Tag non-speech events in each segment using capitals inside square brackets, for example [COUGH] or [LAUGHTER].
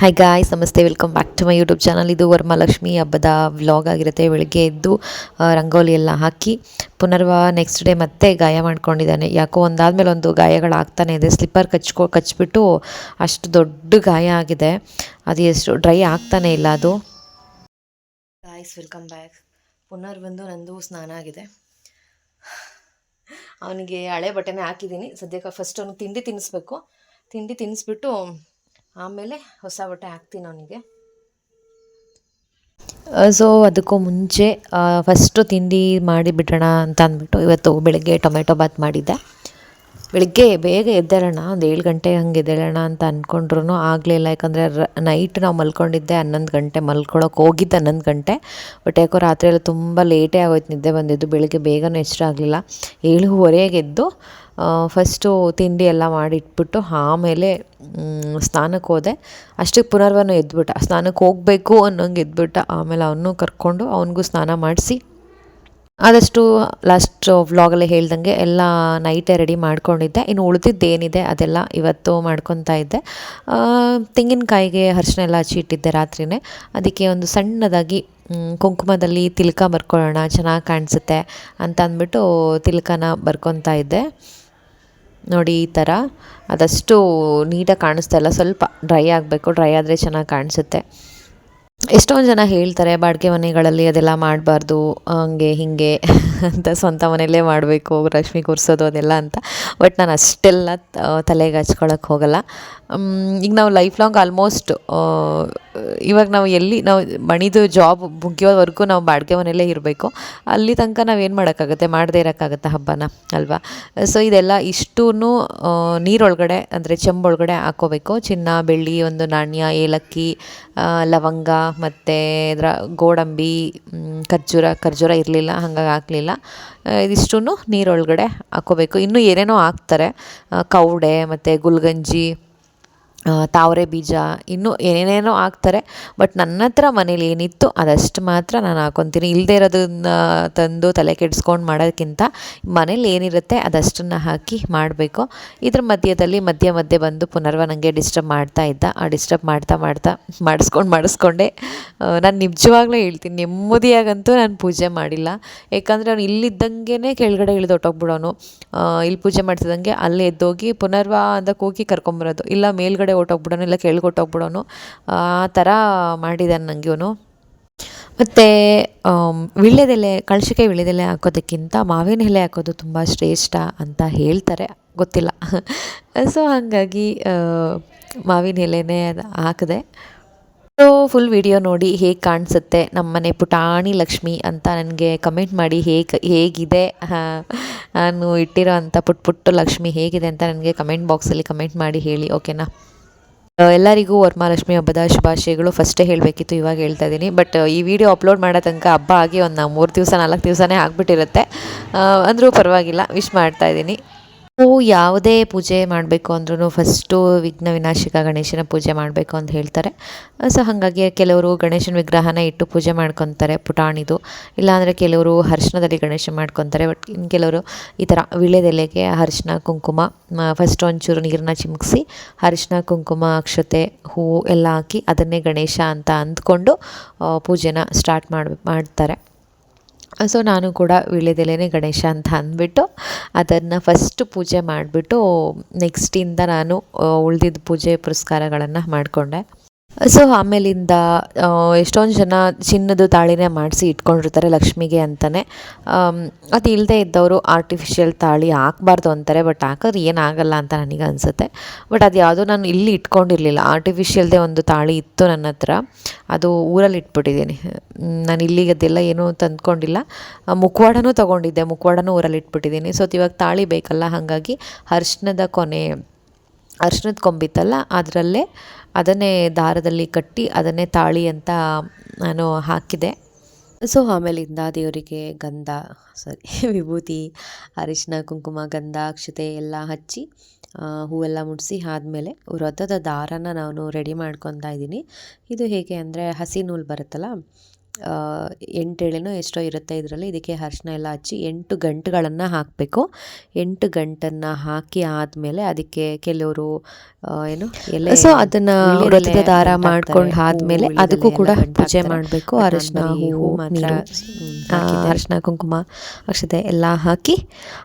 Hi guys ನಮಸ್ತೆ welcome back to my YouTube channel ಇದು ವರಮಹಾಲಕ್ಷ್ಮಿ ಹಬ್ಬದ ವ್ಲಾಗ್ ಆಗಿರುತ್ತೆ. ಬೆಳಗ್ಗೆ ಎದ್ದು ರಂಗೋಲಿ ಎಲ್ಲ ಹಾಕಿ, ಪುನರ್ವ ನೆಕ್ಸ್ಟ್ ಡೇ ಮತ್ತೆ ಗಾಯ ಮಾಡ್ಕೊಂಡಿದ್ದಾನೆ. ಯಾಕೋ ಒಂದಾದ್ಮೇಲೆ ಒಂದು ಗಾಯಗಳಾಗ್ತಾನೆ ಇದೆ. ಸ್ಲಿಪ್ಪರ್ ಕಚ್ಕೊ, ಕಚ್ಬಿಟ್ಟು ಅಷ್ಟು ದೊಡ್ಡ ಗಾಯ ಆಗಿದೆ. ಅದು ಎಷ್ಟು ಡ್ರೈ ಆಗ್ತಾನೆ ಇಲ್ಲ ಅದು. ಗಾಯ್ಸ್ ವೆಲ್ಕಮ್ ಬ್ಯಾಕ್ ಪುನರ್ ಬಂದು ನಂದು ಸ್ನಾನ ಆಗಿದೆ. ಅವನಿಗೆ ಹಳೆ ಬಟ್ಟೆನೇ ಹಾಕಿದ್ದೀನಿ. ಸದ್ಯಕ್ಕೆ ಫಸ್ಟ್ ಅವನಿಗೆ ತಿಂಡಿ ತಿನ್ನಿಸ್ಬೇಕು. ತಿಂಡಿ ತಿನ್ನಿಸ್ಬಿಟ್ಟು ಆಮೇಲೆ ಹೊಸ ಬಟ್ಟೆ ಹಾಕ್ತೀನಿ ಅವನಿಗೆ. ಸೊ ಅದಕ್ಕೂ ಮುಂಚೆ ಫಸ್ಟು ತಿಂಡಿ ಮಾಡಿಬಿಡೋಣ ಅಂತ ಅಂದ್ಬಿಟ್ಟು ಇವತ್ತು ಬೆಳಗ್ಗೆ ಟೊಮೆಟೊ ಬಾತ್ ಮಾಡಿದ್ದೆ. ಬೆಳಗ್ಗೆ ಬೇಗ ಎದ್ದೇಳೋಣ, ಒಂದು ಏಳು ಗಂಟೆ ಹಂಗೆ ಎದ್ದೇಳೋಣ ಅಂತ ಅಂದ್ಕೊಂಡ್ರು ಆಗಲಿಲ್ಲ ಯಾಕಂದರೆ ನೈಟ್ ನಾವು ಮಲ್ಕೊಂಡಿದ್ದೆ ಹನ್ನೊಂದು ಗಂಟೆ ಮಲ್ಕೊಳ್ಳೋಕೆ ಹೋಗಿದ್ದು ಹನ್ನೊಂದು ಗಂಟೆ. ಬಟ್ ಯಾಕೋ ರಾತ್ರಿ ಎಲ್ಲ ತುಂಬ ಲೇಟೇ ಆಗೋಯ್ತು ನಿದ್ದೆ ಬಂದಿದ್ದು, ಬೆಳಿಗ್ಗೆ ಬೇಗನೂ ಎಚ್ಚರ ಆಗಲಿಲ್ಲ. ಏಳುವರೆಗೆ ಎದ್ದು ಫಸ್ಟು ತಿಂಡಿ ಎಲ್ಲ ಮಾಡಿಟ್ಬಿಟ್ಟು ಆಮೇಲೆ ಸ್ನಾನಕ್ಕೆ ಹೋದೆ. ಅಷ್ಟಕ್ಕೆ ಪುನರ್ವನು ಎದ್ಬಿಟ್ಟ. ಸ್ನಾನಕ್ಕೆ ಹೋಗಬೇಕು ಅನ್ನೋಂಗೆ ಎದ್ಬಿಟ್ಟ. ಆಮೇಲೆ ಅವನು ಕರ್ಕೊಂಡು, ಅವನಿಗೂ ಸ್ನಾನ ಮಾಡಿಸಿ ಆದಷ್ಟು ಲಾಸ್ಟ್ ವ್ಲಾಗಲ್ಲಿ ಹೇಳ್ದಂಗೆ ಎಲ್ಲ ನೈಟೇ ರೆಡಿ ಮಾಡ್ಕೊಂಡಿದ್ದೆ. ಇನ್ನು ಉಳಿದಿದ್ದೇನಿದೆ ಅದೆಲ್ಲ ಇವತ್ತು ಮಾಡ್ಕೊತಾ ಇದ್ದೆ. ತೆಂಗಿನಕಾಯಿಗೆ ಅರಿಶಿನ ಎಲ್ಲ ಹಚ್ಚಿ ಇಟ್ಟಿದ್ದೆ ರಾತ್ರಿನೇ. ಅದಕ್ಕೆ ಒಂದು ಸಣ್ಣದಾಗಿ ಕುಂಕುಮದಲ್ಲಿ ತಿಲಕ ಬರ್ಕೊಳ್ಳೋಣ, ಚೆನ್ನಾಗಿ ಕಾಣಿಸುತ್ತೆ ಅಂತ ಅಂದ್ಬಿಟ್ಟು ತಿಲಕನ ಬರ್ಕೊತಾ ಇದ್ದೆ. ನೋಡಿ ಈ ಥರ ಅದಷ್ಟು ನೀಟಾಗಿ ಕಾಣಿಸ್ತಾ ಇಲ್ಲ. ಸ್ವಲ್ಪ ಡ್ರೈ ಆಗಬೇಕು. ಡ್ರೈ ಆದರೆ ಚೆನ್ನಾಗಿ ಕಾಣಿಸುತ್ತೆ. ಎಷ್ಟೊಂದು ಜನ ಹೇಳ್ತಾರೆ ಬಾಡಿಗೆ ಮನೆಗಳಲ್ಲಿ ಅದೆಲ್ಲ ಮಾಡಬಾರ್ದು ಹಂಗೆ ಹೀಗೆ. ಅಂತ ಸ್ವಂತ ಮನೆಯಲ್ಲೇ ಮಾಡಬೇಕು, ರಶ್ಮಿ ಕೂರಿಸೋದು ಅದೆಲ್ಲ ಅಂತ. ಬಟ್ ನಾನು ಅಷ್ಟೆಲ್ಲ ತಲೆಗೆ ಹಚ್ಕೊಳಕ್ಕೆ ಹೋಗಲ್ಲ. ಈಗ ನಾವು ಲೈಫ್ ಲಾಂಗ್ ಆಲ್ಮೋಸ್ಟ್ ಇವಾಗ ನಾವು ಎಲ್ಲಿ, ನಾವು ಮಣಿದು ಜಾಬ್ ಮುಗಿಯೋವರೆಗೂ ನಾವು ಬಾಡಿಗೆ ಮನೆಯಲ್ಲೇ ಇರಬೇಕು. ಅಲ್ಲಿ ತನಕ ನಾವೇನು ಮಾಡೋಕ್ಕಾಗುತ್ತೆ? ಮಾಡದೇ ಇರೋಕ್ಕಾಗುತ್ತೆ ಹಬ್ಬನ, ಅಲ್ವಾ? ಸೊ ಇದೆಲ್ಲ ಇಷ್ಟೂ ನೀರೊಳಗಡೆ, ಅಂದರೆ ಚೆಂಬೊಳಗಡೆ ಹಾಕೋಬೇಕು. ಚಿನ್ನ, ಬೆಳ್ಳಿ, ಒಂದು ನಾಣ್ಯ, ಏಲಕ್ಕಿ ಲವಂಗ, ಮತ್ತು ಇದರ ಗೋಡಂಬಿ ಖರ್ಜೂರ ಖರ್ಜೂರ ಇರಲಿಲ್ಲ, ಹಂಗಾಗಿ ಹಾಕಲಿಲ್ಲ. ಇದಿಷ್ಟೂ ನೀರೊಳಗಡೆ ಹಾಕ್ಕೋಬೇಕು. ಇನ್ನೂ ಏನೇನೋ ಹಾಕ್ತಾರೆ ಕವಡೆ ಮತ್ತು ಗುಲ್ಗಂಜಿ ತಾವರೆ ಬೀಜ ಇನ್ನೂ ಏನೇನೇನೋ ಹಾಕ್ತಾರೆ, ಬಟ್ ನನ್ನ ಹತ್ರ ಮನೇಲಿ ಏನಿತ್ತು ಅದಷ್ಟು ಮಾತ್ರ ನಾನು ಹಾಕೊತೀನಿ. ಇಲ್ಲದೆ ಇರೋದನ್ನ ತಂದು ತಲೆ ಕೆಡಿಸ್ಕೊಂಡು ಮಾಡೋದಕ್ಕಿಂತ ಮನೇಲಿ ಏನಿರುತ್ತೆ ಅದಷ್ಟನ್ನು ಹಾಕಿ ಮಾಡಬೇಕು. ಇದ್ರ ಮಧ್ಯದಲ್ಲಿ ಮಧ್ಯ ಮಧ್ಯೆ ಬಂದು ಪುನರ್ವ ನನಗೆ ಡಿಸ್ಟರ್ಬ್ ಮಾಡ್ತಾ ಇದ್ದ. ಆ ಡಿಸ್ಟರ್ಬ್ ಮಾಡ್ತಾ ಮಾಡ್ತಾ ಮಾಡಿಸ್ಕೊಂಡು ಮಾಡಿಸ್ಕೊಂಡೆ. ನಾನು ನಿಜವಾಗ್ಲೂ ಹೇಳ್ತೀನಿ, ನೆಮ್ಮದಿಯಾಗಂತೂ ನಾನು ಪೂಜೆ ಮಾಡಿಲ್ಲ. ಯಾಕಂದರೆ ಅವನು ಇಲ್ಲಿದ್ದಂಗೆ ಕೆಳಗಡೆ ಇಳಿದು ಹೊಟ್ಟೋಗ್ಬಿಡೋನು ಇಲ್ಲಿ ಪೂಜೆ ಮಾಡ್ತಿದ್ದಂಗೆ ಅಲ್ಲಿ ಎದ್ದೋಗಿ ಪುನರ್ವ ಅಂತ ಕೂಗಿ ಕರ್ಕೊಂಬರೋದು, ಇಲ್ಲ ಮೇಲ್ಗಡೆ ಹೊಟ್ಟೋಗ್ಬಿಡೋನು ಇಲ್ಲ ಕೆಳಗೆ ಹೊಟ್ಟೋಗ್ಬಿಡೋನು ಆ ಥರ ಮಾಡಿದ್ದಾನೆ ಇವನು. ಮತ್ತು ವಿಳ್ಯದೆಲೆ ಕಳಶಿಕೆ ವಿಳ್ಯದೆಲೆ ಹಾಕೋದಕ್ಕಿಂತ ಮಾವಿನ ಎಲೆ ಹಾಕೋದು ತುಂಬ ಶ್ರೇಷ್ಠ ಅಂತ ಹೇಳ್ತಾರೆ, ಗೊತ್ತಿಲ್ಲ. ಸೊ ಹಾಗಾಗಿ ಮಾವಿನ ಎಲೆನೇ ಅದು ಹಾಕಿದೆ. ಸೊ ಫುಲ್ ವಿಡಿಯೋ ನೋಡಿ ಹೇಗೆ ಕಾಣಿಸುತ್ತೆ ನಮ್ಮನೆ ಪುಟಾಣಿ ಲಕ್ಷ್ಮಿ ಅಂತ ನನಗೆ ಕಮೆಂಟ್ ಮಾಡಿ ಹೇಗೆ, ಹೇಗಿದೆ ನಾನು ಇಟ್ಟಿರೋ ಅಂಥ ಪುಟ್ ಪುಟ್ಟು ಲಕ್ಷ್ಮಿ ಹೇಗಿದೆ ಅಂತ ನನಗೆ ಕಮೆಂಟ್ ಬಾಕ್ಸಲ್ಲಿ ಕಮೆಂಟ್ ಮಾಡಿ ಹೇಳಿ ಓಕೆನಾ ಎಲ್ಲರಿಗೂ ವರಮಹಾಲಕ್ಷ್ಮಿ ಹಬ್ಬದ ಶುಭಾಶಯಗಳು. ಫಸ್ಟೇ ಹೇಳಬೇಕಿತ್ತು, ಇವಾಗ ಹೇಳ್ತಾ ಇದ್ದೀನಿ. ಬಟ್ ಈ ವಿಡಿಯೋ ಅಪ್ಲೋಡ್ ಮಾಡೋ ತನಕ ಹಬ್ಬ ಆಗಿ ಒಂದು ಮೂರು ದಿವಸ, ನಾಲ್ಕು ದಿವಸನೇ ಆಗಿಬಿಟ್ಟಿರುತ್ತೆ. ಅಂದರೂ ಪರವಾಗಿಲ್ಲ ವಿಶ್ ಮಾಡ್ತಾ ಇದ್ದೀನಿ. ನಾವು ಯಾವುದೇ ಪೂಜೆ ಮಾಡಬೇಕು ಅಂದ್ರೂ ಫಸ್ಟು ವಿಘ್ನ ವಿನಾಶಕ ಗಣೇಶನ ಪೂಜೆ ಮಾಡಬೇಕು ಅಂತ ಹೇಳ್ತಾರೆ. ಸೊ ಹಾಗಾಗಿ ಕೆಲವರು ಗಣೇಶನ ವಿಗ್ರಹನ ಇಟ್ಟು ಪೂಜೆ ಮಾಡ್ಕೊತಾರೆ ಪುಟಾಣಿದು. ಇಲ್ಲಾಂದರೆ ಕೆಲವರು ಹರ್ಷಣದಲ್ಲಿ ಗಣೇಶ ಮಾಡ್ಕೊತಾರೆ ಬಟ್ ಇನ್ನು ಕೆಲವರು ಈ ಥರ ವಿಳೆದೆಲೆಗೆ ಅರಿಶಿನ, ಕುಂಕುಮ ಫಸ್ಟ್ ಒಂಚೂರು ನೀರನ್ನ ಚಿಮುಕಿಸಿ ಅರಿಶಿನ, ಕುಂಕುಮ, ಅಕ್ಷತೆ, ಹೂವು ಎಲ್ಲ ಹಾಕಿ ಅದನ್ನೇ ಗಣೇಶ ಅಂತ ಅಂದ್ಕೊಂಡು ಪೂಜೆನ ಸ್ಟಾರ್ಟ್ ಮಾಡಿ, ಮಾಡ್ತಾರೆ. ಸೊ ನಾನು ಕೂಡ ವೀಳ್ಯದೆಲೆನೇ ಗಣೇಶ ಅಂತ ಅಂದ್ಬಿಟ್ಟು ಅದನ್ನು ಫಸ್ಟ್ ಪೂಜೆ ಮಾಡಿಬಿಟ್ಟು ನೆಕ್ಸ್ಟಿಂದ ನಾನು ಉಳಿದಿದ್ದ ಪೂಜೆ ಪುರಸ್ಕಾರಗಳನ್ನು ಮಾಡಿಕೊಂಡೆ. ಸೊ ಆಮೇಲಿಂದ ಎಷ್ಟೊಂದು ಜನ ಚಿನ್ನದ ತಾಳಿನೇ ಮಾಡಿಸಿ ಇಟ್ಕೊಂಡಿರ್ತಾರೆ ಲಕ್ಷ್ಮಿಗೆ ಅಂತಲೇ ಅದು ಇಲ್ಲದೆ ಇದ್ದವರು ಆರ್ಟಿಫಿಷಿಯಲ್ ತಾಳಿ ಹಾಕ್ಬಾರ್ದು ಅಂತಾರೆ ಬಟ್ ಹಾಕಿದ್ರೆ ಏನಾಗಲ್ಲ ಅಂತ ನನಗೆ ಅನಿಸುತ್ತೆ. ಬಟ್ ಅದು ಯಾವುದೋ ನಾನು ಇಲ್ಲಿ ಇಟ್ಕೊಂಡಿರಲಿಲ್ಲ. ಆರ್ಟಿಫಿಷಿಯಲ್ದೇ ಒಂದು ತಾಳಿ ಇತ್ತು ನನ್ನ ಹತ್ರ. ಅದು ಊರಲ್ಲಿ ಇಟ್ಬಿಟ್ಟಿದ್ದೀನಿ. ನಾನು ಇಲ್ಲಿಗೆ ಅದೆಲ್ಲ ಏನೂ ತಂದ್ಕೊಂಡಿಲ್ಲ. ಮುಖವಾಡನೂ ತೊಗೊಂಡಿದ್ದೆ. ಮುಖವಾಡನೂ ಊರಲ್ಲಿ ಇಟ್ಬಿಟ್ಟಿದ್ದೀನಿ. ಸೊ ಇವಾಗ ತಾಳಿ ಬೇಕಲ್ಲ, ಹಾಗಾಗಿ ಅರ್ಶಿನದ ಕೊನೆ, ಅರ್ಶಿನದ ಕೊಂಬಿತ್ತಲ್ಲ, ಅದರಲ್ಲೇ ಅದನ್ನೇ ದಾರದಲ್ಲಿ ಕಟ್ಟಿ ಅದನ್ನೇ ತಾಳಿ ಅಂತ ನಾನು ಹಾಕಿದೆ. ಸೊ ಆಮೇಲಿಂದ ದೇವರಿಗೆ ಗಂಧ ಸಾರಿ [LAUGHS] ವಿಭೂತಿ, ಅರಿಶಿನ, ಕುಂಕುಮ, ಗಂಧ, ಅಕ್ಷತೆ ಎಲ್ಲ ಹಚ್ಚಿ ಹೂವೆಲ್ಲ ಮುಡಿಸಿ ಆದಮೇಲೆ ವ್ರತದ ದಾರನ ನಾನು ರೆಡಿ ಮಾಡ್ಕೊತಾ ಇದ್ದೀನಿ. ಇದು ಹೇಗೆ ಅಂದರೆ ಹಸಿ ನೂಲು ಬರುತ್ತಲ್ಲ ಎಂಟು ಎಳೆನೋ ಎಷ್ಟೋ ಇರುತ್ತೆ ಇದರಲ್ಲಿ. ಇದಕ್ಕೆ ಅರಿಶಿನ ಎಲ್ಲ ಹಚ್ಚಿ ಎಂಟು ಗಂಟುಗಳನ್ನು ಹಾಕಬೇಕು. ಎಂಟು ಗಂಟನ್ನು ಹಾಕಿ ಆದಮೇಲೆ ಅದಕ್ಕೆ ಕೆಲವರು ಏನು ಎಲ್ಲ ಸೊ ಅದನ್ನು ವ್ರತದ ದಾರ ಮಾಡ್ಕೊಂಡು ಆದಮೇಲೆ ಅದಕ್ಕೂ ಕೂಡ ಪೂಜೆ ಮಾಡಬೇಕು. ಅರಶಿನ ಹೂವು ನೀರು. ಅರಿಶಿನ ಕುಂಕುಮ ಅಕ್ಷತೆ ಎಲ್ಲ ಹಾಕಿ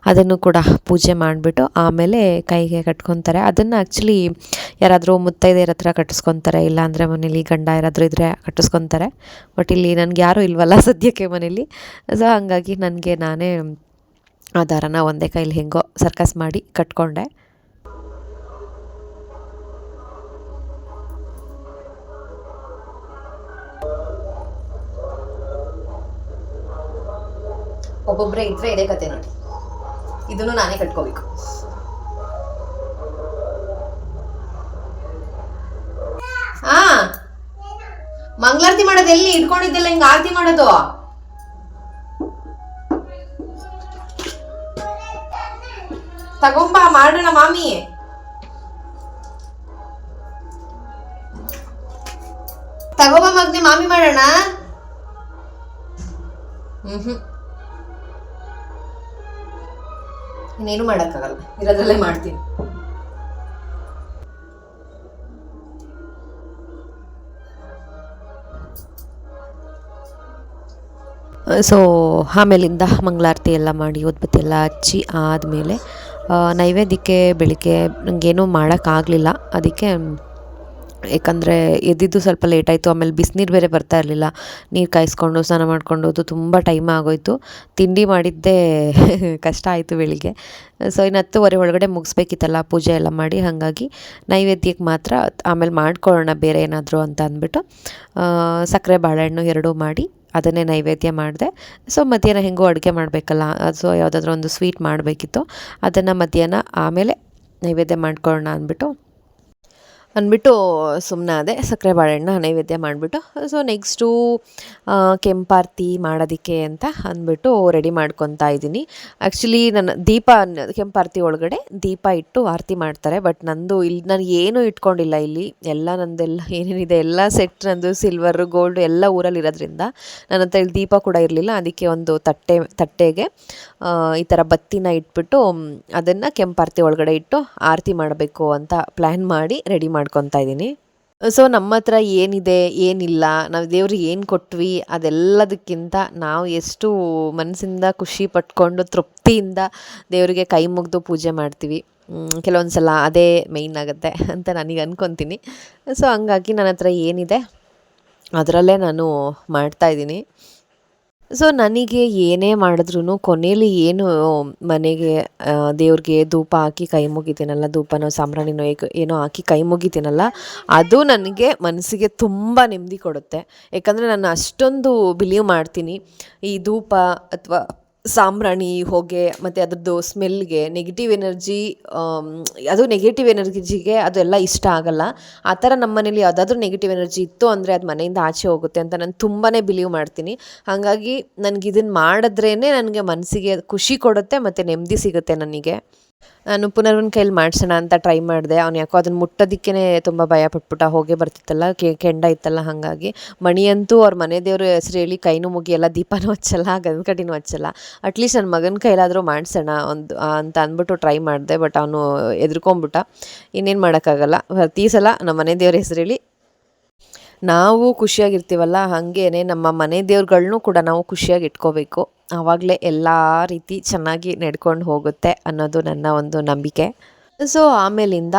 ಅದನ್ನು ಕೂಡ ಪೂಜೆ ಮಾಡಿಬಿಟ್ಟು ಆಮೇಲೆ ಕೈಗೆ ಕಟ್ಕೊತಾರೆ. ಅದನ್ನು ಆ್ಯಕ್ಚುಲಿ ಯಾರಾದರೂ ಮುತ್ತೈದೆಯರ ಹತ್ರ ಕಟ್ಟಿಸ್ಕೊತಾರೆ. ಇಲ್ಲಾಂದರೆ ಮನೇಲಿ ಗಂಡ ಯಾರಾದರೂ ಇದ್ದರೆ ಕಟ್ಟಿಸ್ಕೊತಾರೆ. ಬಟ್ ಇಲ್ಲಿ ನನಗೆ ಯಾರೂ ಇಲ್ವಲ್ಲ ಸದ್ಯಕ್ಕೆ ಮನೇಲಿ. ಸೊ ಹಾಗಾಗಿ ನನಗೆ ನಾನೇ ಆ ದಾರನ ಒಂದೇ ಕೈಲಿ ಹೆಂಗೋ ಸರ್ಕಸ್ ಮಾಡಿ ಕಟ್ಕೊಂಡೆ. ಒಬ್ಬೊಬ್ಬರೇ ಇದ್ರೆ ಇದೇ ಕತೆ ನೋಡಿ. ಇದನ್ನು ನಾನೇ ಕಟ್ಕೋಬೇಕು ಹಾ ಮಂಗಳಾರತಿ ಮಾಡೋದು, ಎಲ್ಲಿ ಇಟ್ಕೊಂಡಿದ್ದೆಲ್ಲ ಹಿಂಗ ಆರತಿ ಮಾಡೋದು? ತಗೊಂಬ, ಮಾಡೋಣ ಮಾಮಿ. ತಗೋಬಾ ಮಗ್ನೆ, ಮಾಮಿ ಮಾಡೋಣ. ಹ್ಮ್ ಹ್ಮ್ ಇನ್ನೇನು ಮಾಡೋಕ್ಕಾಗಲ್ಲ. ಇರೋದ್ರಲ್ಲೇ ಮಾಡ್ತೀನಿ. ಸೊ ಆಮೇಲಿಂದ ಮಂಗಳಾರತಿ ಎಲ್ಲ ಮಾಡಿ, ಉದ್ಬತ್ತಿ ಎಲ್ಲ ಹಚ್ಚಿ ಆದಮೇಲೆ ನೈವೇದ್ಯಕ್ಕೆ ಬೆಳಿಗ್ಗೆ ನನಗೇನೂ ಮಾಡೋಕ್ಕಾಗಲಿಲ್ಲ. ಅದಕ್ಕೆ, ಏಕೆಂದರೆ ಎದ್ದಿದ್ದು ಸ್ವಲ್ಪ ಲೇಟ್ ಆಯಿತು, ಆಮೇಲೆ ಬಿಸಿನೀರು ಬೇರೆ ಬರ್ತಾ ಇರಲಿಲ್ಲ. ನೀರು ಕಾಯಿಸ್ಕೊಂಡು, ಸ್ನಾನ ಮಾಡಿಕೊಂಡು ಅದು ತುಂಬ ಟೈಮ್ ಆಗೋಯಿತು. ತಿಂಡಿ ಮಾಡಿದ್ದೇ [LAUGHS] ಕಷ್ಟ ಆಯಿತು ಬೆಳಿಗ್ಗೆ. ಸೊ ಇನ್ನು ಹತ್ತುವರೆ ಒಳಗಡೆ ಮುಗಿಸ್ಬೇಕಿತ್ತಲ್ಲ, ಪೂಜೆ ಎಲ್ಲ ಮಾಡಿ, ಹಾಗಾಗಿ ನೈವೇದ್ಯಕ್ಕೆ ಮಾತ್ರ ಆಮೇಲೆ ಮಾಡ್ಕೊಳ್ಳೋಣ ಬೇರೆ ಏನಾದರೂ ಅಂತ ಅಂದ್ಬಿಟ್ಟು ಸಕ್ಕರೆ ಬಾಳೆಹಣ್ಣು ಎರಡೂ ಮಾಡಿ ಅದನ್ನೇ ನೈವೇದ್ಯ ಮಾಡಿದೆ. ಸೊ ಮಧ್ಯಾಹ್ನ ಹೆಂಗೋ ಅಡುಗೆ ಮಾಡಬೇಕಲ್ಲ ಸೊ ಯಾವುದಾದ್ರೂ ಒಂದು ಸ್ವೀಟ್ ಮಾಡಬೇಕಿತ್ತು. ಅದನ್ನು ಮಧ್ಯಾಹ್ನ ಆಮೇಲೆ ನೈವೇದ್ಯ ಮಾಡ್ಕೊಳ್ಳೋಣ ಅಂದ್ಬಿಟ್ಟು ಅಂದ್ಬಿಟ್ಟು ಸುಮ್ಮನೆ ಅದೇ ಸಕ್ಕರೆ ಬಾಳೆಹಣ್ಣ ನೈವೇದ್ಯ ಮಾಡಿಬಿಟ್ಟು ಸೊ ನೆಕ್ಸ್ಟು ಕೆಂಪಾರ್ತಿ ಮಾಡೋದಕ್ಕೆ ಅಂತ ಅಂದ್ಬಿಟ್ಟು ರೆಡಿ ಮಾಡ್ಕೊತಾ ಇದ್ದೀನಿ. ಆ್ಯಕ್ಚುಲಿ ನನ್ನ ದೀಪ ಕೆಂಪಾರ್ತಿ ಒಳಗಡೆ ದೀಪ ಇಟ್ಟು ಆರತಿ ಮಾಡ್ತಾರೆ ಬಟ್ ನಂದು ಇಲ್ಲಿ ನಾನು ಏನೂ ಇಟ್ಕೊಂಡಿಲ್ಲ ಇಲ್ಲಿ. ಎಲ್ಲ ನಂದೆಲ್ಲ ಏನೇನಿದೆ, ಎಲ್ಲ ಸೆಟ್ ನಂದು ಸಿಲ್ವರ್ ಗೋಲ್ಡ್ ಎಲ್ಲ ಊರಲ್ಲಿ ಇರೋದ್ರಿಂದ ನನ್ನ ಹತ್ರ ಇಲ್ಲಿ ದೀಪ ಕೂಡ ಇರಲಿಲ್ಲ. ಅದಕ್ಕೆ ಒಂದು ತಟ್ಟೆ, ತಟ್ಟೆಗೆ ಈ ಥರ ಬತ್ತಿನ ಇಟ್ಬಿಟ್ಟು, ಅದನ್ನು ಕೆಂಪಾರ್ತಿ ಒಳಗಡೆ ಇಟ್ಟು ಆರತಿ ಮಾಡಬೇಕು ಅಂತ ಪ್ಲ್ಯಾನ್ ಮಾಡಿ ರೆಡಿ ಮಾಡ್ಕೊತಾ ಇದ್ದೀನಿ. ಸೊ ನಮ್ಮ ಹತ್ರ ಏನಿದೆ, ಏನಿಲ್ಲ, ನಾವು ದೇವ್ರಿಗೆ ಏನು ಕೊಟ್ವಿ, ಅದೆಲ್ಲದಕ್ಕಿಂತ ನಾವು ಎಷ್ಟು ಮನಸ್ಸಿಂದ ಖುಷಿ ಪಟ್ಕೊಂಡು, ತೃಪ್ತಿಯಿಂದ ದೇವರಿಗೆ ಕೈ ಮುಗಿದು ಪೂಜೆ ಮಾಡ್ತೀವಿ. ಕೆಲವೊಂದು ಸಲ ಅದೇ ಮೇಯ್ನ್ ಆಗುತ್ತೆ ಅಂತ ನನಗೆ ಅಂದ್ಕೊತೀನಿ ಸೊ ಹಂಗಾಗಿ ನನ್ನ ಹತ್ರ ಏನಿದೆ, ಅದರಲ್ಲೇ ನಾನು ಮಾಡ್ತಾಯಿದ್ದೀನಿ ಸೊ ನನಗೆ ಏನೇ ಮಾಡಿದ್ರು ಕೊನೆಯಲ್ಲಿ ಏನು, ಮನೆಗೆ ದೇವ್ರಿಗೆ ಧೂಪ ಹಾಕಿ ಕೈ ಮುಗಿತೀನಲ್ಲ, ಧೂಪನೋ, ಸಾಂಬ್ರಾಣಿನೋ ಏನೋ ಹಾಕಿ ಕೈ ಮುಗಿತೀನಲ್ಲ, ಅದು ನನಗೆ ಮನಸ್ಸಿಗೆ ತುಂಬ ನೆಮ್ಮದಿ ಕೊಡುತ್ತೆ. ಯಾಕಂದರೆ ನಾನು ಅಷ್ಟೊಂದು ಬಿಲೀವ್ ಮಾಡ್ತೀನಿ. ಈ ಧೂಪ ಅಥವಾ ಸಾಂಬ್ರಾಣಿ, ಹೊಗೆ, ಮತ್ತು ಅದರದ್ದು ಸ್ಮೆಲ್ಗೆ ನೆಗೆಟಿವ್ ಎನರ್ಜಿ ಅದು ನೆಗೆಟಿವ್ ಎನರ್ಜಿಗೆ ಅದೆಲ್ಲ ಇಷ್ಟ ಆಗಲ್ಲ. ಆ ಥರ ನಮ್ಮ ಮನೇಲಿ ಯಾವುದಾದ್ರೂ ನೆಗೆಟಿವ್ ಎನರ್ಜಿ ಇತ್ತು ಅಂದರೆ ಅದು ಮನೆಯಿಂದ ಆಚೆ ಹೋಗುತ್ತೆ ಅಂತ ನಾನು ತುಂಬಾ ಬಿಲೀವ್ ಮಾಡ್ತೀನಿ. ಹಾಗಾಗಿ ನನಗೆ ಇದನ್ನು ಮಾಡಿದ್ರೇ ನನಗೆ ಮನಸ್ಸಿಗೆ ಖುಷಿ ಕೊಡುತ್ತೆ ಮತ್ತು ನೆಮ್ಮದಿ ಸಿಗುತ್ತೆ ನನಗೆ. ನಾನು ಪುನರ್ವನ್ ಕೈಲಿ ಮಾಡಿಸೋಣ ಅಂತ ಟ್ರೈ ಮಾಡಿದೆ. ಅವ್ನು ಯಾಕೋ ಅದನ್ನು ಮುಟ್ಟೋದಕ್ಕೇ ತುಂಬ ಭಯ ಪಟ್ಬಿಟ್ಟ. ಹೋಗೇ ಬರ್ತಿತ್ತಲ್ಲ ಕೆಂಡ ಇತ್ತಲ್ಲ ಹಾಗಾಗಿ. ಮಣಿಯಂತೂ ಅವ್ರ ಮನೆ ದೇವ್ರ ಹೆಸರು ಹೇಳಿ ಕೈನೂ ಮುಗಿಯಲ್ಲ ದೀಪನೂ ಹಚ್ಚಲ್ಲ ಗಂಧಕಟಿನೂ ಹಚ್ಚಲ್ಲ. ಅಟ್ಲೀಸ್ಟ್ ನನ್ನ ಮಗನ ಕೈಲಾದರೂ ಮಾಡಿಸೋಣ ಒಂದು ಅಂತ ಅಂದ್ಬಿಟ್ಟು ಟ್ರೈ ಮಾಡಿದೆ. ಬಟ್ ಅವನು ಎದುರ್ಕೊಂಬಿಟ್ಟ ಇನ್ನೇನು ಮಾಡೋಕ್ಕಾಗಲ್ಲ. ಪ್ರತಿ ಸಲ ನಮ್ಮ ಮನೆ ದೇವ್ರ ಹೆಸರು ಹೇಳಿ ನಾವು ಖುಷಿಯಾಗಿರ್ತೀವಲ್ಲ, ಹಾಗೇನೆ ನಮ್ಮ ಮನೆ ದೇವ್ರುಗಳನ್ನೂ ಕೂಡ ನಾವು ಖುಷಿಯಾಗಿ ಇಟ್ಕೋಬೇಕು ಆವಾಗಲೇ ಎಲ್ಲ ರೀತಿ ಚೆನ್ನಾಗಿ ನಡ್ಕೊಂಡು ಹೋಗುತ್ತೆ ಅನ್ನೋದು ನನ್ನ ಒಂದು ನಂಬಿಕೆ. ಸೊ ಆಮೇಲಿಂದ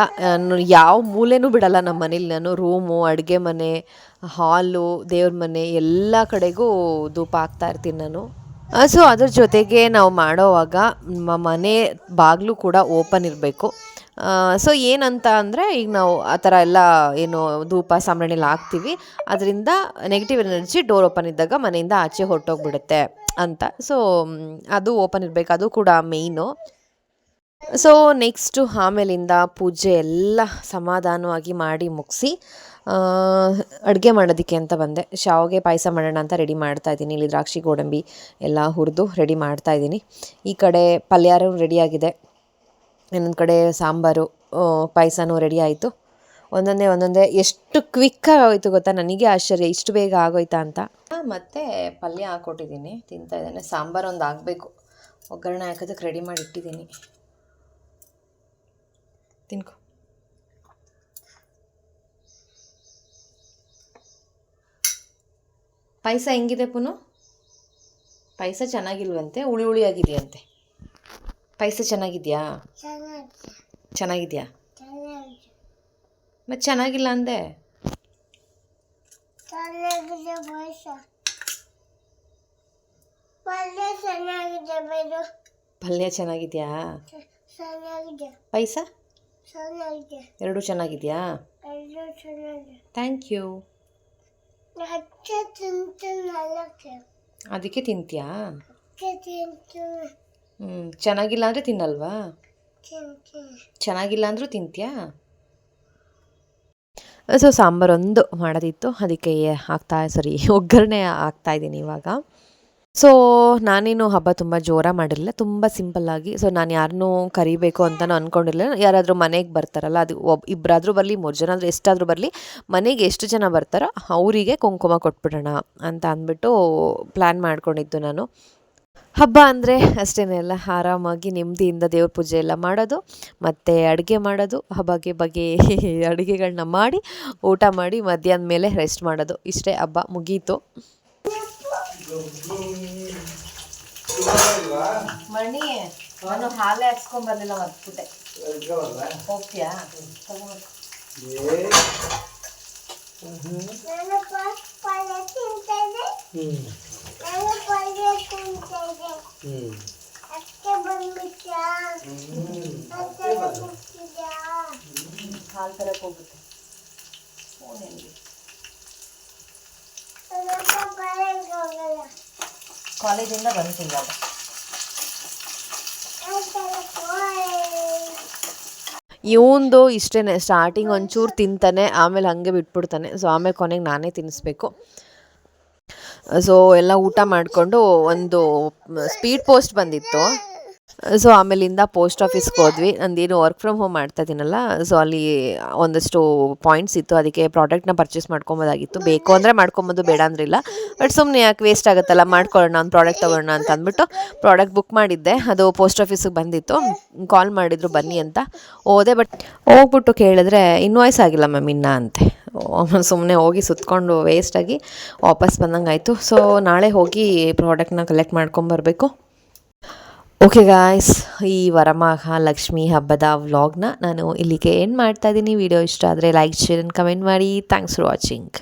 ಯಾವ ಮೂಲೆನೂ ಬಿಡಲ್ಲ ನಮ್ಮ ಮನೇಲಿ ನಾನು. ರೂಮು ಅಡುಗೆ ಮನೆ, ಹಾಲು, ದೇವ್ರ ಮನೆ, ಎಲ್ಲ ಕಡೆಗೂ ಧೂಪ ಹಾಕ್ತಾ ಇರ್ತೀನಿ ನಾನು. ಸೊ ಅದ್ರ ಜೊತೆಗೆ ನಾವು ಮಾಡೋವಾಗ ನಮ್ಮ ಮನೆ ಬಾಗಿಲು ಕೂಡ ಓಪನ್ ಇರಬೇಕು. ಸೊ ಏನಂತ ಅಂದರೆ ಈಗ ನಾವು ಆ ಥರ ಎಲ್ಲ ಏನು ಧೂಪ ಸಾಂಬ್ರಾಣಿಲಿ ಹಾಕ್ತೀವಿ. ಅದರಿಂದ ನೆಗೆಟಿವ್ ಎನರ್ಜಿ ಡೋರ್ ಓಪನ್ ಇದ್ದಾಗ ಮನೆಯಿಂದ ಆಚೆ ಹೊರಟೋಗ್ಬಿಡುತ್ತೆ ಅಂತ. ಸೊ ಅದು ಓಪನ್ ಇರಬೇಕು. ಅದು ಕೂಡ ಮೇಯ್ನು ಸೊ ನೆಕ್ಸ್ಟು ಆಮೇಲಿಂದ ಪೂಜೆ ಎಲ್ಲ ಸಮಾಧಾನವಾಗಿ ಮಾಡಿ ಮುಗಿಸಿ ಅಡುಗೆ ಮಾಡೋದಕ್ಕೆ ಅಂತ ಬಂದೆ. ಶಾವಿಗೆ ಪಾಯಸ ಮಾಡೋಣ ಅಂತ ರೆಡಿ ಮಾಡ್ತಾ ಇದ್ದೀನಿ. ಇಲ್ಲಿ ದ್ರಾಕ್ಷಿ, ಗೋಡಂಬಿ ಎಲ್ಲ ಹುರಿದು ರೆಡಿ ಮಾಡ್ತಾ ಇದ್ದೀನಿ. ಈ ಕಡೆ ಪಲ್ಯಾರು ರೆಡಿಯಾಗಿದೆ ಇನ್ನೊಂದು ಕಡೆ ಸಾಂಬಾರು ಪಾಯಸನೂ ರೆಡಿ ಆಯಿತು. ಒಂದೊಂದೇ ಒಂದೊಂದೇ ಎಷ್ಟು ಕ್ವಿಕ್ಕಾಗಿ ಆಗೋಯ್ತು ಗೊತ್ತಾ? ನನಗೆ ಆಶ್ಚರ್ಯ, ಇಷ್ಟು ಬೇಗ ಆಗೋಯ್ತಾ ಅಂತ. ಮತ್ತೆ ಪಲ್ಯ ಹಾಕ್ಕೊಟ್ಟಿದ್ದೀನಿ ತಿಂತಾ ಇದ್ದಾನೆ. ಸಾಂಬಾರು ಒಂದು ಆಗಬೇಕು. ಒಗ್ಗರಣೆ ಹಾಕೋದಕ್ಕೆ ರೆಡಿ ಮಾಡಿ ಇಟ್ಟಿದ್ದೀನಿ. ತಿನ್ಕೊ. ಪಾಯಸ ಹೆಂಗಿದೆ ಪುನು? ಪಾಯಸ ಚೆನ್ನಾಗಿಲ್ವಂತೆ, ಹುಳಿ ಹುಳಿ ಆಗಿದೆಯಂತೆ ಪಾಯಸ ಚೆನ್ನಾಗಿದೆಯಾ? ಚೆನ್ನಾಗಿದೆಯಾ? ಮತ್ತು ಚೆನ್ನಾಗಿಲ್ಲ ಅಂದೆ? ಪಲ್ಯ ಚೆನ್ನಾಗಿದೆಯಾ? ಚೆನ್ನಾಗಿದೆ. ಪಾಯಸ? ಎರಡೂ ಚೆನ್ನಾಗಿದ್ಯಾ? Thank you. ಅದಕ್ಕೆ ತಿಂತೀಯಾ? ಹ್ಞೂ ಚೆನ್ನಾಗಿಲ್ಲ ಅಂದರೆ ತಿನ್ನಲ್ವಾ? ಚೆನ್ನಾಗಿಲ್ಲ ಅಂದರೂ ತಿಂತೀಯಾ? ಸೊ, ಸಾಂಬಾರೊಂದು ಮಾಡೋದಿತ್ತು. ಅದಕ್ಕೆ ಆಗ್ತಾ, ಸರಿ, ಒಗ್ಗರಣೆ ಆಗ್ತಾ ಇದ್ದೀನಿ ಇವಾಗ. ಸೊ, ನಾನೇನು ಹಬ್ಬ ತುಂಬ ಜೋರ ಮಾಡಿರಲಿಲ್ಲ. ತುಂಬ ಸಿಂಪಲ್ಲಾಗಿ ಸೊ, ನಾನು ಯಾರನ್ನೂ ಕರಿಬೇಕು ಅಂತಲೂ ಅಂದ್ಕೊಂಡಿರಲಿಲ್ಲ ಯಾರಾದರೂ ಮನೆಗೆ ಬರ್ತಾರಲ್ಲ, ಅದು ಒಬ್ಬ ಇಬ್ಬರಾದರೂ ಬರಲಿ, ಮೂರು ಜನ ಆದರೂ ಎಷ್ಟಾದರೂ ಬರಲಿ, ಮನೆಗೆ ಎಷ್ಟು ಜನ ಬರ್ತಾರೋ ಅವರಿಗೆ ಕುಂಕುಮ ಕೊಟ್ಬಿಡೋಣ ಅಂತ ಅಂದ್ಬಿಟ್ಟು ಪ್ಲ್ಯಾನ್ ಮಾಡ್ಕೊಂಡಿದ್ದು ನಾನು. ಹಬ್ಬ ಅಂದರೆ ಅಷ್ಟೇ ಅಲ್ಲ ಆರಾಮಾಗಿ ನೆಮ್ಮದಿಯಿಂದ ದೇವ್ರ ಪೂಜೆ ಎಲ್ಲ ಮಾಡೋದು ಮತ್ತು ಅಡುಗೆ ಮಾಡೋದು ಹಬ್ಬಗೆ ಬಗೆ [LAUGHS] ಅಡುಗೆಗಳನ್ನ ಮಾಡಿ ಊಟ ಮಾಡಿ ಮಧ್ಯಾಹ್ನ ಮೇಲೆ ರೆಸ್ಟ್ ಮಾಡೋದು. ಇಷ್ಟೇ ಹಬ್ಬ ಮುಗೀತು. ಮಣಿ ನಾನು ಹಾಲೆ ಹಾಕ್ಸ್ಕೊಂಡ್ ಬಂದಿಲ್ಲ ಹೋಗ್ತೀಯಾ? ನಾನು ಫಸ್ಟ್ ಪಲ್ಯ ತಿಂತಿದ್ದೆ ನಾನು ಪಲ್ಯ ತಿಂತಿದ್ದೆ ಅಕ್ಕೆ ಬಂದ್ಬಿಟ್ಟ ಅಕ್ಕೆ ಬಂದ್ಬಿಟ್ಟಿದ್ಯಾ ಹಾಲು ತರಕ್ಕೆ ಹೋಗುತ್ತೆ ಬರಂಗ್ ಹೋಗಲ್ಲ ಕಾಲೇಜಿಂದ ಬಂತು ಇವಾಗ. ಇವಂದು ಇಷ್ಟೇ ಸ್ಟಾರ್ಟಿಂಗ್ ಒಂಚೂರು ತಿಂತಾನೆ, ಆಮೇಲೆ ಹಾಗೆ ಬಿಟ್ಬಿಡ್ತಾನೆ ಸೊ ಆಮೇಲೆ ಕೊನೆಗೆ ನಾನೇ ತಿನ್ನಿಸ್ಬೇಕು ಸೊ ಎಲ್ಲ ಊಟ ಮಾಡಿಕೊಂಡು ಒಂದು ಸ್ಪೀಡ್ ಪೋಸ್ಟ್ ಬಂದಿತ್ತು. ಸೊ ಆಮೇಲಿಂದ ಪೋಸ್ಟ್ ಆಫೀಸ್ಗೆ ಹೋದ್ವಿ. ನಂದೇನು ವರ್ಕ್ ಫ್ರಮ್ ಹೋಮ್ ಮಾಡ್ತಾ ಇದ್ದೀನಲ್ಲ ಸೊ ಅಲ್ಲಿ ಒಂದಷ್ಟು ಪಾಯಿಂಟ್ಸ್ ಇತ್ತು. ಅದಕ್ಕೆ ಪ್ರಾಡಕ್ಟ್ನ ಪರ್ಚೇಸ್ ಮಾಡ್ಕೊಬೋದಾಗಿತ್ತು. ಬೇಕು ಅಂದರೆ ಮಾಡ್ಕೊಬೋದು, ಬೇಡ ಅಂದ್ರಿಲ್ಲ ಬಟ್ ಸುಮ್ಮನೆ ಯಾಕೆ ವೇಸ್ಟ್ ಆಗುತ್ತಲ್ಲ, ಮಾಡ್ಕೊಳ್ಳೋಣ, ಒಂದು ಪ್ರಾಡಕ್ಟ್ ತೊಗೊಳ್ಳೋಣ ಅಂತ ಅಂದ್ಬಿಟ್ಟು ಪ್ರಾಡಕ್ಟ್ ಬುಕ್ ಮಾಡಿದ್ದೆ. ಅದು ಪೋಸ್ಟ್ ಆಫೀಸಿಗೆ ಬಂದಿತ್ತು. ಕಾಲ್ ಮಾಡಿದ್ರು, ಬನ್ನಿ ಅಂತ. ಹೋದೆ ಬಟ್ ಹೋಗ್ಬಿಟ್ಟು ಕೇಳಿದ್ರೆ ಇನ್ವಾಯ್ಸ್ ಆಗಿಲ್ಲ ಮ್ಯಾಮ್ ಇನ್ನ ಅಂತೆ. ಸುಮ್ಮನೆ ಹೋಗಿ ಸುತ್ಕೊಂಡು ವೇಸ್ಟಾಗಿ ವಾಪಸ್ ಬಂದಂಗೆ ಆಯಿತು. ಸೊ ನಾಳೆ ಹೋಗಿ ಪ್ರಾಡಕ್ಟ್ನ ಕಲೆಕ್ಟ್ ಮಾಡ್ಕೊಂಬರ್ಬೇಕು ಓಕೆ ಗಾಯ್ಸ್ ಈ ವರಮಹಾಲಕ್ಷ್ಮಿ ಹಬ್ಬದ ವ್ಲಾಗ್ನ ನಾನು ಇಲ್ಲಿಗೆ ಏನು ಮಾಡ್ತಾ ಇದ್ದೀನಿ ವಿಡಿಯೋ ಇಷ್ಟ ಆದರೆ ಲೈಕ್ ಶೇರ್ ಕಮೆಂಟ್ ಮಾಡಿ. Thanks for watching